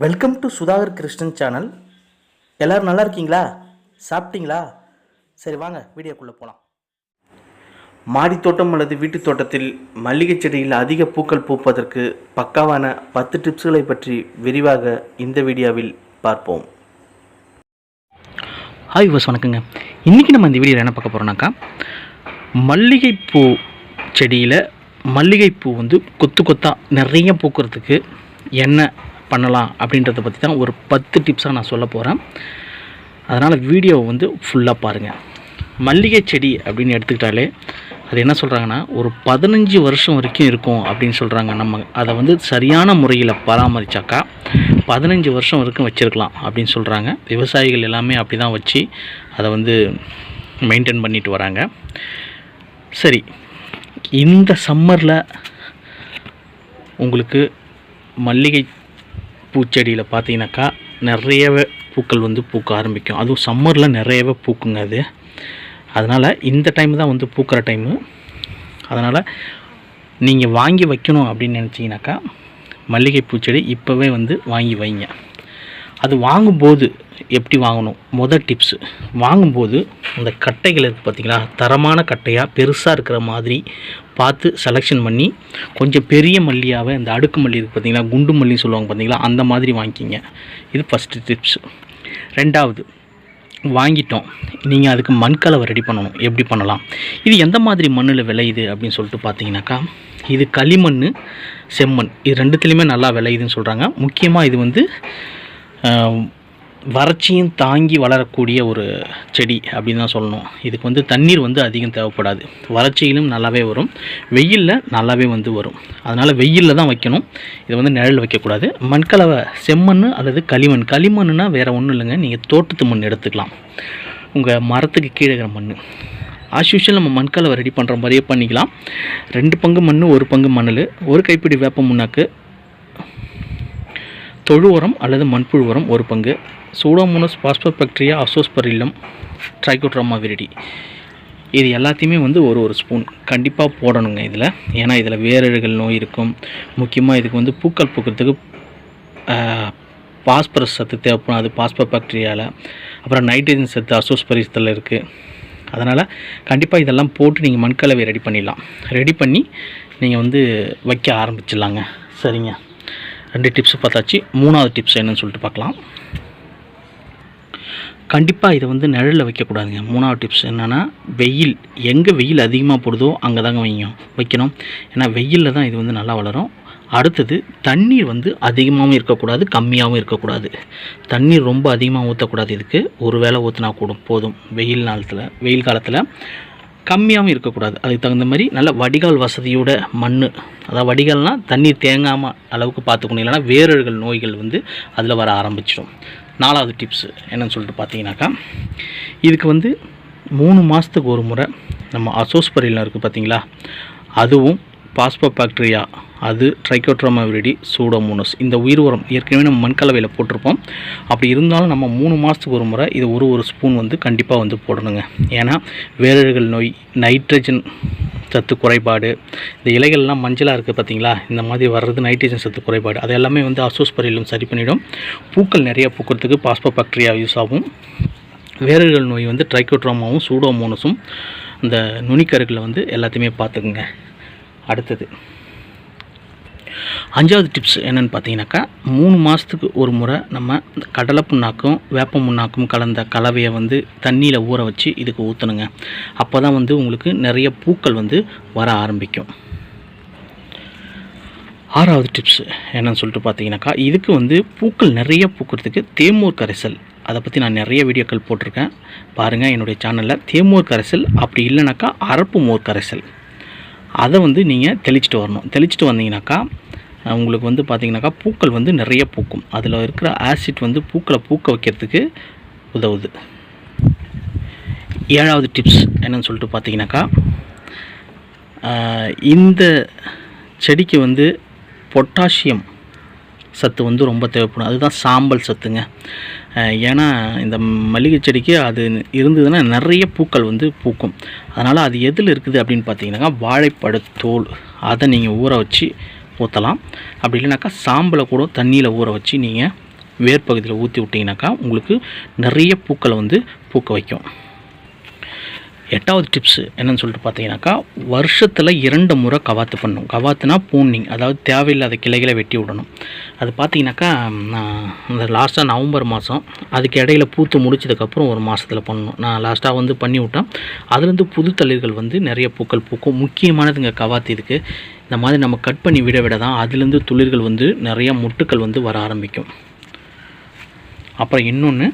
Welcome to Sudhakar Krishnan channel எல்லோரும் நல்லா இருக்கீங்களா? சாப்பிட்டீங்களா? சரி வாங்க வீடியோக்குள்ளே போகலாம் மாடித்தோட்டம் அல்லது வீட்டுத் தோட்டத்தில் மல்லிகை செடியில் அதிக பூக்கள் பூப்பதற்கு பக்காவான பத்து டிப்ஸ்களை பற்றி விரிவாக இந்த வீடியோவில் பார்ப்போம். ஹாய் வஸ் வணக்கங்க. இன்றைக்கி நம்ம இந்த வீடியோவில் என்ன பார்க்க போகிறோம்னாக்கா மல்லிகைப்பூ செடியில் மல்லிகைப்பூ வந்து கொத்து கொத்தாக நிறைய பூக்கிறதுக்கு என்ன பண்ணலாம் அப்படின்றத பற்றி தான் ஒரு பத்து டிப்ஸாக நான் சொல்ல போகிறேன் அதனால் வீடியோவை வந்து ஃபுல்லாக பாருங்கள் மல்லிகை செடி அப்படின்னு எடுத்துக்கிட்டாலே அது என்ன சொல்கிறாங்கன்னா ஒரு பதினஞ்சு வருஷம் வரைக்கும் இருக்கும் அப்படின்னு சொல்கிறாங்க நம்ம அதை வந்து சரியான முறையில் பராமரித்தாக்கா பதினஞ்சு வருஷம் வரைக்கும் வச்சுருக்கலாம் அப்படின்னு சொல்கிறாங்க விவசாயிகள் எல்லாமே அப்படி தான் வச்சு அதை வந்து மெயின்டைன் பண்ணிட்டு வராங்க. சரி இந்த சம்மரில் உங்களுக்கு மல்லிகை பூச்செடியில் பார்த்தீங்கன்னாக்கா நிறையவே பூக்கள் வந்து பூக்க ஆரம்பிக்கும். அதுவும் சம்மரில் நிறையவே பூக்குங்க அது. அதனால் இந்த டைம் தான் வந்து பூக்கிற டைமு அதனால் நீங்கள் வாங்கி வைக்கணும் அப்படின்னு நினச்சிங்கனாக்கா மல்லிகை பூச்செடி இப்போவே வந்து வாங்கி வைங்க. அது வாங்கும்போது எப்படி வாங்கணும்? மொதல் டிப்ஸு வாங்கும்போது அந்த கட்டைகள் இருக்குது பார்த்தீங்களா தரமான கட்டையாக பெருசாக இருக்கிற மாதிரி பார்த்து செலெக்ஷன் பண்ணி கொஞ்சம் பெரிய மல்லியாகவே இந்த அடுக்கு மல்லி இருக்குது பார்த்தீங்களா குண்டு மல்லின்னு சொல்லுவாங்க பார்த்தீங்களா அந்த மாதிரி வாங்கிக்கிங்க. இது ஃபஸ்ட்டு டிப்ஸ் ரெண்டாவது வாங்கிட்டோம். நீங்கள் அதுக்கு மண்கலவை ரெடி பண்ணணும். எப்படி பண்ணலாம்? இது எந்த மாதிரி மண்ணில் விளையுது அப்படின்னு சொல்லிட்டு பார்த்தீங்கன்னாக்கா இது களிமண் செம்மண். இது ரெண்டுத்துலேயுமே நல்லா விளையுதுன்னு சொல்கிறாங்க முக்கியமாக இது வந்து வறட்சியும் தாங்கி வளரக்கூடிய ஒரு செடி அப்படின்னு தான் சொல்லணும். இதுக்கு வந்து தண்ணீர் வந்து அதிகம் தேவைப்படாது. வறட்சியிலும் நல்லாவே வரும். வெயிலில் நல்லாவே வந்து வரும். அதனால் வெயிலில் தான் வைக்கணும். இது வந்து நிழல் வைக்கக்கூடாது. மண்கலவை செம்மண் அல்லது களிமண். களிமண்ணுனா வேறு ஒன்றும் இல்லைங்க. நீங்கள் தோட்டத்து மண் எடுத்துக்கலாம். உங்கள் மரத்துக்கு கீழே இருக்கிற மண் ஆஸ் யூஷுவல் நம்ம மண்கலவை ரெடி பண்ணுற மாதிரியே பண்ணிக்கலாம். ரெண்டு பங்கு மண் ஒரு பங்கு மணல். ஒரு கைப்பிடி வேப்ப முன்னாக்கு தொழு உரம் அல்லது மண்புழு உரம் ஒரு பங்கு. Pseudomonas phosphobacteria Azospirillum Trichoderma viride இது எல்லாத்தையுமே வந்து ஒரு ஒரு ஸ்பூன் கண்டிப்பாக போடணுங்க இதில். ஏன்னா இதில் வேரழுகள் நோய் இருக்கும். முக்கியமாக இதுக்கு வந்து பூக்கள் பூக்கிறதுக்கு பாஸ்பரஸ் சத்து தேவைப்படும். அது பாஸ்போபாக்டீரியாவில் அப்புறம் நைட்ரஜன் சத்து அசோஸ்பரிசத்தில் இருக்குது அதனால் கண்டிப்பாக இதெல்லாம் போட்டு நீங்கள் மண்கலவை ரெடி பண்ணிடலாம். ரெடி பண்ணி நீங்கள் வந்து வைக்க ஆரம்பிச்சிடலாங்க. சரிங்க. ரெண்டு டிப்ஸ் பார்த்தாச்சு. மூணாவது டிப்ஸ் என்னன்னு சொல்லிட்டு பார்க்கலாம். கண்டிப்பாக இதை வந்து நிழலில் வைக்கக்கூடாதுங்க. மூணாவது டிப்ஸ் என்னென்னா வெயில் எங்கே வெயில் அதிகமாக போடுதோ அங்கே தாங்க வைங்க வைக்கணும். ஏன்னா வெயிலில் தான் இது வந்து நல்லா வளரும். அடுத்தது தண்ணீர் வந்து அதிகமாகவும் இருக்கக்கூடாது கம்மியாகவும் இருக்கக்கூடாது. தண்ணீர் ரொம்ப அதிகமாக ஊற்றக்கூடாது இதுக்கு. ஒரு வேளை ஊற்றினா கூட போதும் வெயில் காலத்தில் வெயில் காலத்தில். கம்மியாகவும் இருக்கக்கூடாது. அதுக்கு தகுந்த மாதிரி நல்ல வடிகால் வசதியோட மண் அதாவது வடிகால்னால் தண்ணீர் தேங்காமல் அளவுக்கு பார்த்துக்கணும். இல்லைன்னா வேரழுகள் நோய்கள் வந்து அதில் வர ஆரம்பிச்சிடும். நாலாவது டிப்ஸ் என்னன்னு சொல்லிட்டு பார்த்தீங்கன்னாக்கா இதுக்கு வந்து மூணு மாதத்துக்கு ஒரு முறை நம்ம அசோஸ்பரிலம் இருக்குது பார்த்தீங்களா? அதுவும் பாஸ்போபாக்டீரியா அது ட்ரைக்கோட்ரோமா விரிடி சூடோமோனஸ். இந்த உயிர் உரம் ஏற்கனவே நம்ம மண்கலவையில் போட்டிருப்போம். அப்படி இருந்தாலும் நம்ம மூணு மாதத்துக்கு ஒரு முறை இது ஒரு ஒரு ஸ்பூன் வந்து கண்டிப்பாக வந்து போடணுங்க. ஏன்னா வேரழுகள் நோய் நைட்ரஜன் சத்து குறைபாடு இந்த இலைகள்லாம் மஞ்சளாக இருக்குது பார்த்தீங்களா இந்த மாதிரி வர்றது நைட்ரஜன் சத்து குறைபாடு அது எல்லாமே வந்து அசோஸ்பரியிலும் சரி பண்ணிவிடும் பூக்கள் நிறைய பூக்கிறதுக்கு பாஸ்போபாக்டீரியா யூஸ் ஆகும். வேரல்கள் நோய் வந்து ட்ரைக்கோட்ரோமாவும் சூடோமோனஸும் இந்த நுனிக்கருகளை வந்து எல்லாத்தையுமே பார்த்துக்குங்க. அடுத்தது. அஞ்சாவது டிப்ஸ் என்னென்னு பார்த்தீங்கன்னாக்கா மூணு மாதத்துக்கு ஒரு முறை நம்ம கடலை புண்ணாக்கும் வேப்ப புண்ணாக்கும் கலந்த கலவையை வந்து தண்ணியில் ஊற வச்சு இதுக்கு ஊற்றணுங்க அப்போ தான் வந்து உங்களுக்கு நிறைய பூக்கள் வந்து வர ஆரம்பிக்கும். ஆறாவது டிப்ஸ் என்னென்னு சொல்லிட்டு பார்த்தீங்கன்னாக்கா இதுக்கு வந்து பூக்கள் நிறைய பூக்கிறதுக்கு தேமூர் கரைசல். அதை பற்றி நான் நிறைய வீடியோக்கள் போட்டிருக்கேன். பாருங்கள் என்னுடைய சேனலில் தேமூர் கரைசல் அப்படி இல்லைனாக்கா அரப்பு மோர் கரைசல். அதை வந்து நீங்கள் தெளிச்சிட்டு வரணும். தெளிச்சிட்டு வந்தீங்கனாக்கா உங்களுக்கு வந்து பார்த்தீங்கன்னாக்கா பூக்கள் வந்து நிறைய பூக்கும். அதில் இருக்கிற ஆசிட் வந்து பூக்களை பூக்க வைக்கிறதுக்கு உதவுது. ஏழாவது டிப்ஸ் என்னன்னு சொல்லிட்டு பார்த்தீங்கன்னாக்கா இந்த செடிக்கு வந்து பொட்டாசியம் சத்து வந்து ரொம்ப தேவைப்படும். அதுதான் சாம்பல் சத்துங்க. ஏன்னா இந்த மல்லிகை செடிக்கு அது இருந்ததுன்னா நிறைய பூக்கள் வந்து பூக்கும். அதனால் அது எதில் இருக்குது அப்படின்னு பார்த்தீங்கன்னாக்கா வாழைப்பழத்தோல் அதை நீங்கள் ஊற வச்சு ஊற்றலாம் அப்படி இல்லைனாக்கா சாம்பலை கூட தண்ணியில் ஊற வச்சு நீங்கள் வேர் பகுதியில் ஊற்றி விட்டிங்கனாக்கா உங்களுக்கு நிறைய பூக்களை வந்து பூக்க வைக்கும். எட்டாவது டிப்ஸு என்னன்னு சொல்லிட்டு பார்த்தீங்கன்னாக்கா வருஷத்தில் இரண்டு முறை கவாத்து பண்ணணும். கவாத்துனா பூனிங் அதாவது தேவையில்லாத கிளைகளை வெட்டி விடணும். அது பார்த்தீங்கன்னாக்கா நான் இந்த லாஸ்ட்டாக நவம்பர் மாதம் அதுக்கு இடையில பூத்து முடிச்சதுக்கப்புறம் ஒரு மாதத்தில் பண்ணணும். நான் லாஸ்ட்டாக வந்து பண்ணி விட்டேன். அதுலேருந்து புது தளிர்கள் வந்து நிறைய பூக்கள் பூக்கும். முக்கியமானதுங்க கவாத்து இதுக்கு. இந்த மாதிரி நம்ம கட் பண்ணி விட விட தான் அதுலேருந்து துளிர்கள் வந்து நிறையா மொட்டுக்கள் வந்து வர ஆரம்பிக்கும். அப்புறம் இன்னொன்று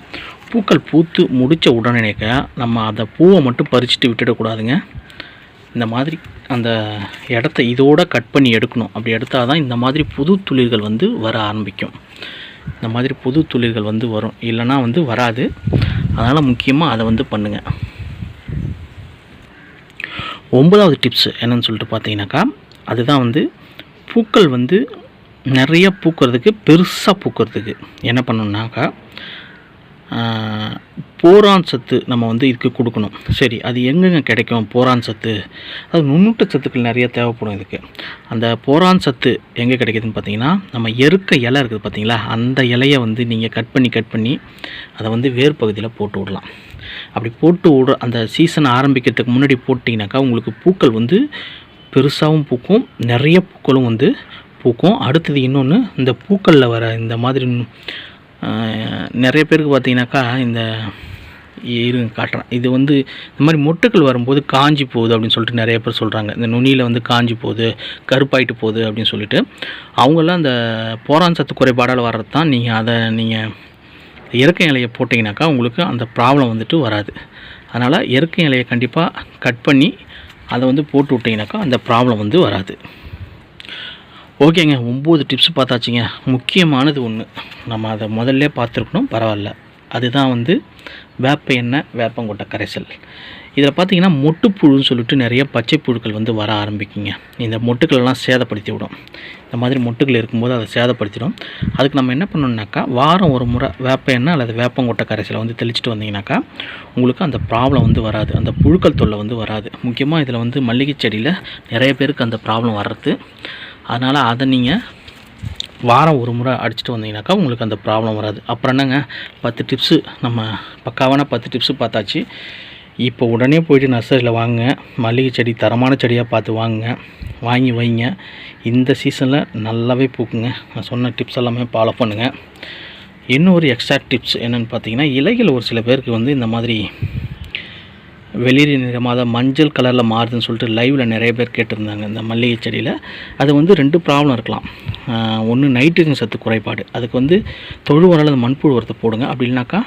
பூக்கள் பூத்து முடித்த உடனேக்க நம்ம அந்த பூவை மட்டும் பறிச்சுட்டு விட்டுடக்கூடாதுங்க. இந்த மாதிரி அந்த இடத்த இதோடு கட் பண்ணி எடுக்கணும். அப்படி எடுத்தால் தான் இந்த மாதிரி புது துளிர்கள் வந்து வர ஆரம்பிக்கும். இந்த மாதிரி புது துளிர்கள் வந்து வரும். இல்லைன்னா வந்து வராது. அதனால் முக்கியமாக அதை வந்து பண்ணுங்கள் ஒன்பதாவது டிப்ஸ் என்னென்னு சொல்லிட்டு பார்த்தீங்கன்னாக்கா அதுதான் வந்து பூக்கள் வந்து நிறைய பூக்கிறதுக்கு பெருசாக பூக்கிறதுக்கு என்ன பண்ணணுன்னாக்கா போரான் சத்து நம்ம வந்து இதுக்கு கொடுக்கணும். சரி அது எங்கெங்க கிடைக்கும் போரான் சத்து? அது நுண்ணூட்ட சத்துக்கள் நிறைய தேவைப்படும் இதுக்கு. அந்த போரான் சத்து எங்கே கிடைக்குதுன்னு பார்த்தீங்கன்னா நம்ம எருக்க இலை இருக்குது பார்த்தீங்களா? அந்த இலையை வந்து நீங்கள் கட் பண்ணி கட் பண்ணி அதை வந்து வேர் பகுதியில் போட்டு விடலாம். அப்படி போட்டு விடுற அந்த சீசன் ஆரம்பிக்கிறதுக்கு முன்னாடி போட்டிங்கனாக்கா உங்களுக்கு பூக்கள் வந்து பெருசாகவும் பூக்கும் நிறைய பூக்களும் வந்து பூக்கும். அடுத்தது இன்னொன்று இந்த பூக்களில் வர இந்த மாதிரி நிறைய பேருக்கு பார்த்தீங்கன்னாக்கா இந்த இருங்க காட்டுறேன். இது வந்து இந்த மாதிரி மொட்டுக்கள் வரும்போது காஞ்சி போகுது அப்படின்னு சொல்லிட்டு நிறைய பேர் சொல்கிறாங்க இந்த நுனியில் வந்து காஞ்சி போகுது கருப்பாயிட்டு போகுது அப்படின்னு சொல்லிட்டு. அவங்கெல்லாம் அந்த போரான் சத்து குறைபாடால் வர்றது தான் நீங்கள் அதை நீங்கள் இயற்கை இலையை போட்டிங்கனாக்கா உங்களுக்கு அந்த ப்ராப்ளம் வந்துட்டு வராது. அதனால் இயற்கை இலையை கண்டிப்பாக கட் பண்ணி அதை வந்து போட்டு விட்டிங்கனாக்கா அந்த ப்ராப்ளம் வந்து வராது. ஓகேங்க ஒம்பது டிப்ஸ் பார்த்தாச்சுங்க. முக்கியமானது ஒன்று நம்ம அதை முதல்ல பார்த்துருக்கணும் பரவாயில்ல. அதுதான் வந்து வேப்ப எண்ணெய் வேப்பங்கொட்டை கரைசல். இதில் பார்த்தீங்கன்னா மொட்டுப்புழுன்னு சொல்லிட்டு நிறைய பச்சை புழுக்கள் வந்து வர ஆரம்பிக்குங்க. இந்த மொட்டுக்களெல்லாம் சேதப்படுத்தி விடும் இந்த மாதிரி மொட்டுக்கள் இருக்கும்போது அதை சேதப்படுத்திடும். அதுக்கு நம்ம என்ன பண்ணணுன்னாக்கா வாரம் ஒரு முறை வேப்ப எண்ணெய் அல்லது வேப்பங்கொட்டை கரைசலை வந்து தெளிச்சுட்டு வந்தீங்கன்னாக்கா உங்களுக்கு அந்த ப்ராப்ளம் வந்து வராது. அந்த புழுக்கள் தொல்லை வந்து வராது. முக்கியமாக இதில் வந்து மல்லிகை செடியில் நிறைய பேருக்கு அந்த ப்ராப்ளம் வர்றது. அதனால் அதை நீங்கள் வாரம் ஒரு முறை அடிச்சுட்டு வந்தீங்கனாக்கா உங்களுக்கு அந்த ப்ராப்ளம் வராது. அப்புறம் என்னங்க? பத்து டிப்ஸு நம்ம பக்காவான பத்து டிப்ஸு பார்த்தாச்சு. இப்போ உடனே போயிட்டு நர்சரியில் வாங்க மல்லிகை செடி தரமான செடியாக பார்த்து வாங்குங்க. வாங்கி வைங்க. இந்த சீசனில் நல்லாவே பூக்குங்க. நான் சொன்ன டிப்ஸ் எல்லாமே ஃபாலோ பண்ணுங்கள் இன்னொரு எக்ஸ்ட்ரா டிப்ஸ் என்னென்னு பார்த்தீங்கன்னா இலைகள் ஒரு சில பேருக்கு வந்து இந்த மாதிரி வெளிரி நிறமாக மஞ்சள் கலரில் மாறுதுன்னு சொல்லிட்டு லைவில் நிறைய பேர் கேட்டிருந்தாங்க இந்த மல்லிகை செடியில். அது வந்து ரெண்டு ப்ராப்ளம் இருக்கலாம். ஒன்று நைட்ரஜன் சத்து குறைபாடு. அதுக்கு வந்து தொழு உரம் அல்லது மண்புழு உரத்தை போடுங்க. அப்படி இல்லைனாக்கா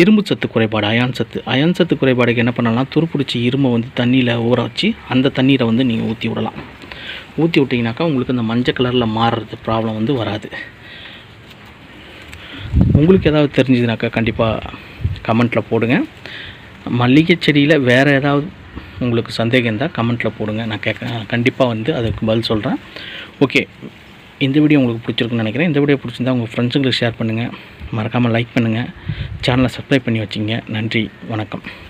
இரும்பு சத்து குறைபாடு அயான் சத்து. அயான் சத்து குறைபாடுக்கு என்ன பண்ணலாம் துருப்பிடிச்சி இரும்பை வந்து தண்ணியில் ஊற வச்சு அந்த தண்ணீரை வந்து நீங்கள் ஊற்றி விடலாம். ஊற்றி விட்டிங்கனாக்கா உங்களுக்கு அந்த மஞ்சள் கலரில் மாறுறது ப்ராப்ளம் வந்து வராது. உங்களுக்கு ஏதாவது தெரிஞ்சதுனாக்கா கண்டிப்பாக கமெண்ட்டில் போடுங்க. மல்லிகை செடியில் வேறு ஏதாவது உங்களுக்கு சந்தேகம் இருந்தால் கமெண்ட்டில் போடுங்க. நான் கேட்க கண்டிப்பாக வந்து அதுக்கு பதில் சொல்கிறேன் ஓகே இந்த வீடியோ உங்களுக்கு பிடிச்சிருக்குன்னு நினைக்கிறேன். இந்த வீடியோ பிடிச்சிருந்தா உங்கள் ஃப்ரெண்ட்ஸுங்களுக்கு ஷேர் பண்ணுங்கள் மறக்காமல் லைக் பண்ணுங்கள் சேனலை சப்ஸ்கிரைப் பண்ணி வச்சுங்க. நன்றி. வணக்கம்.